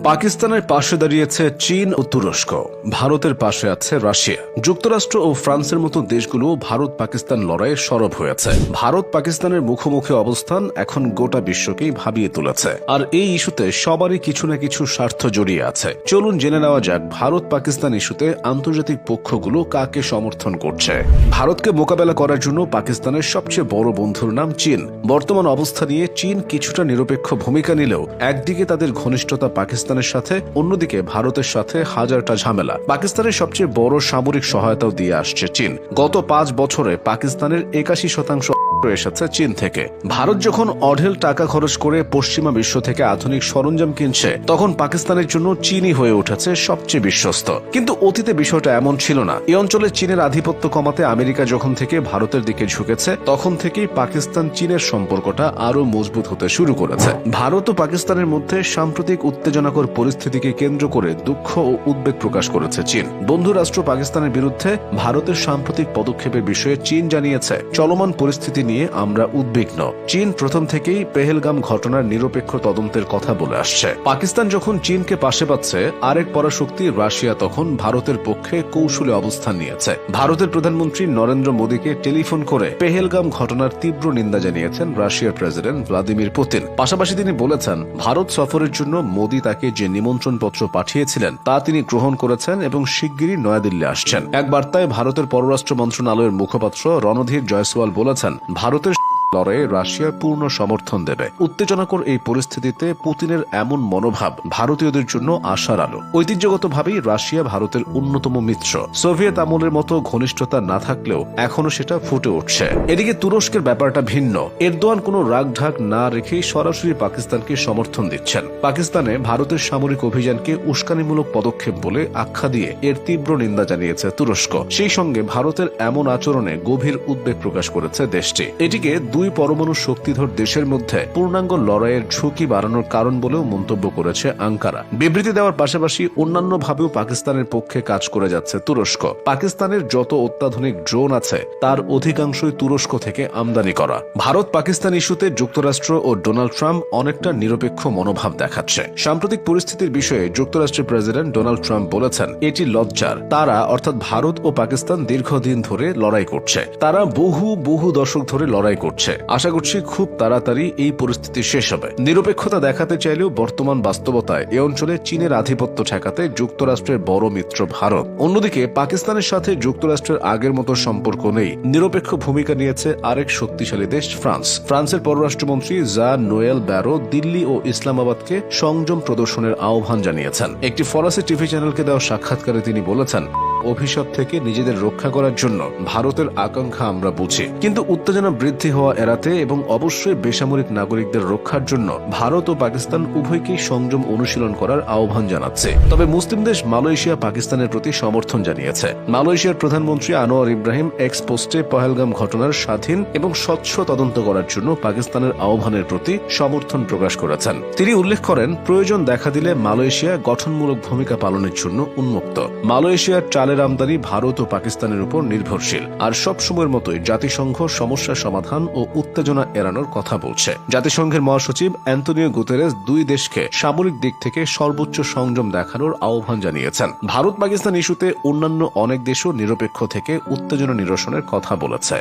পাকিস্তানের পাশে দাঁড়িয়েছে চীন ও তুরস্ক। ভারতের পাশে আছে রাশিয়া। যুক্তরাষ্ট্র ও ফ্রান্সের মতো দেশগুলো ভারত পাকিস্তান লড়াইয়ে সরব হয়েছে। ভারত পাকিস্তানের মুখোমুখি অবস্থান এখন গোটা বিশ্বকেই ভাবিয়ে তুলেছে। আর এই ইস্যুতে সবারই কিছু না কিছু স্বার্থ জড়িয়ে আছে। চলুন জেনে নেওয়া যাক ভারত পাকিস্তান ইস্যুতে আন্তর্জাতিক পক্ষগুলো কাকে সমর্থন করছে। ভারতকে মোকাবেলা করার জন্য পাকিস্তানের সবচেয়ে বড় বন্ধুর নাম চীন। বর্তমান অবস্থা নিয়ে চীন কিছুটা নিরপেক্ষ ভূমিকা নিলেও একদিকে তাদের ঘনিষ্ঠতা পাকিস্তানের সাথে, অন্যদিকে ভারতের সাথে হাজারটা ঝামেলা। পাকিস্তানের সবচেয়ে বড় সামরিক সহায়তাও দিয়ে আসছে চীন। গত পাঁচ বছরে পাকিস্তানের একাশি শতাংশ এসেছে চীন থেকে। ভারত যখন অঢেল টাকা খরচ করে পশ্চিমা বিশ্ব থেকে আধুনিক সরঞ্জাম কিনছে, তখন পাকিস্তানের জন্য চীনই হয়ে উঠেছে সবচেয়ে বিশ্বস্ত। কিন্তু অতীতে বিষয়টা এমন ছিল না। এই অঞ্চলে চীনের আধিপত্য কমাতে আমেরিকা যখন থেকে ভারতের দিকে ঝুঁকেছে, তখন থেকেই পাকিস্তান চীনের সম্পর্কটা আরও মজবুত হতে শুরু করেছে। ভারত ও পাকিস্তানের মধ্যে সাম্প্রতিক উত্তেজনাকর পরিস্থিতিকে কেন্দ্র করে দুঃখ ও উদ্বেগ প্রকাশ করেছে চীন। বন্ধু রাষ্ট্র পাকিস্তানের বিরুদ্ধে ভারতের সাম্প্রতিক পদক্ষেপের বিষয়ে চীন জানিয়েছে, চলমান পরিস্থিতি নিয়ে আমরা উদ্বিগ্ন। চীন প্রথম থেকেই পেহেলগাম ঘটনার নিরপেক্ষ তদন্তের কথা বলে আসছে। পাকিস্তান যখন চীনকে পাশে পাচ্ছে, আরেক পরাশক্তি রাশিয়া তখন ভারতের পক্ষে কৌশলে অবস্থান নিয়েছে। ভারতের প্রধানমন্ত্রী নরেন্দ্র মোদীকে টেলিফোন করে পেহেলগাম ঘটনার তীব্র নিন্দা জানিয়েছেন রাশিয়ার প্রেসিডেন্ট ভ্লাদিমির পুতিন। পাশাপাশি তিনি বলেছেন, ভারত সফরের জন্য মোদী তাকে যে নিমন্ত্রণ পত্র পাঠিয়েছিলেন, তা তিনি গ্রহণ করেছেন এবং শিগগিরই নয়াদিল্লি আসছেন। এক বার্তায় ভারতের পররাষ্ট্র মন্ত্রণালয়ের মুখপাত্র রণধীর জয়সওয়াল বলেছেন ভারতের লড়াইয়ে রাশিয়া পূর্ণ সমর্থন দেবে। উত্তেজনাকর এই পরিস্থিতিতে পুতিনের এমন মনোভাব ভারতীয়দের জন্য আশার আলো। ঐতিহ্যগতভাবেই রাশিয়া ভারতের অন্যতম মিত্র। সোভিয়েত আমলের মতো ঘনিষ্ঠতা না থাকলেও এখনও সেটা ফুটে উঠছে। এদিকে তুরস্কের ব্যাপারটা ভিন্ন। এরদোয়ান কোনো রাগঢাক না রেখেই সরাসরি পাকিস্তানকে সমর্থন দিচ্ছেন। পাকিস্তানে ভারতের সামরিক অভিযানকে উস্কানিমূলক পদক্ষেপ বলে আখ্যা দিয়ে এর তীব্র নিন্দা জানিয়েছে তুরস্ক। সেই সঙ্গে ভারতের এমন আচরণে গভীর উদ্বেগ প্রকাশ করেছে দেশটি। এটিকে দুই পরমাণু শক্তিধর দেশের মধ্যে পূর্ণাঙ্গ লড়াইয়ের ঝুঁকি বাড়ানোর কারণ বলেও মন্তব্য করেছে আঙ্কারা। বিবৃতি দেওয়ার পাশাপাশি অন্যান্য ভাবেও পাকিস্তানের পক্ষে কাজ করে যাচ্ছে তুরস্ক। পাকিস্তানের যত অত্যাধুনিক ড্রোন আছে, তার অধিকাংশই তুরস্ক থেকে আমদানি করা। ভারত পাকিস্তান ইস্যুতে যুক্তরাষ্ট্র ও ডোনাল্ড ট্রাম্প অনেকটা নিরপেক্ষ মনোভাব দেখাচ্ছে। সাম্প্রতিক পরিস্থিতির বিষয়ে যুক্তরাষ্ট্রের প্রেসিডেন্ট ডোনাল্ড ট্রাম্প বলেছেন, এটি লজ্জার। তারা, অর্থাৎ ভারত ও পাকিস্তান দীর্ঘদিন ধরে লড়াই করছে। তারা বহু বহু দশক ধরে লড়াই করছে। আশা করছি খুব তাড়াতাড়ি এই পরিস্থিতি শেষ হবে। নিরপেক্ষতা দেখাতে চাইলেও বর্তমান বাস্তবতায় এ অঞ্চলে চীনের আধিপত্য ঠেকাতে যুক্তরাষ্ট্রের বড় মিত্র ভারত। অন্যদিকে, পাকিস্তানের সাথে যুক্তরাষ্ট্রের আগের মতো সম্পর্ক নেই। নিরপেক্ষ ভূমিকা নিয়েছে আরেক শক্তিশালী দেশ, ফ্রান্স। ফ্রান্সের পররাষ্ট্রমন্ত্রী জা নোয়েল ব্যারো দিল্লি ও ইসলামাবাদকে সংযম প্রদর্শনের আহ্বান জানিয়েছেন। একটি ফরাসি টিভি চ্যানেলকে দেওয়া সাক্ষাৎকারে তিনি বলেছেন অভিশাপ থেকে নিজেদের রক্ষা করার জন্য ভারতের আকাঙ্ক্ষা আমরা বুঝি। কিন্তু উত্তেজনা বৃদ্ধি হওয়া এড়াতে এবং অবশ্যই বেসামরিক নাগরিকদের রক্ষার জন্য ভারত ও পাকিস্তান উভয়কেই সংযম অনুশীলন করার আহ্বান জানাচ্ছে। তবে মুসলিম দেশ মালয়েশিয়া পাকিস্তানের প্রতি সমর্থন জানিয়েছে। মালয়েশিয়ার প্রধানমন্ত্রী আনোয়ার ইব্রাহিম এক্স পোস্টে পহেলগাম ঘটনার স্বাধীন এবং স্বচ্ছ তদন্ত করার জন্য পাকিস্তানের আহ্বানের প্রতি সমর্থন প্রকাশ করেছেন। তিনি উল্লেখ করেন, প্রয়োজন দেখা দিলে মালয়েশিয়া গঠনমূলক ভূমিকা পালনের জন্য উন্মুক্ত। মালয়েশিয়ার চালের আমদানি ভারত ও পাকিস্তানের উপর নির্ভরশীল। আর সব সময়ের মতোই জাতিসংঘ সমস্যা সমাধান ও উত্তেজনা এড়ানোর কথা বলছে। জাতিসংঘের মহাসচিব অ্যান্টনিও গুতেরেস দুই দেশকে সামরিক দিক থেকে সর্বোচ্চ সংযম দেখানোর আহ্বান জানিয়েছেন। ভারত পাকিস্তান ইস্যুতে অন্যান্য অনেক দেশও নিরপেক্ষ থেকে উত্তেজনা নিরসনের কথা বলেছে।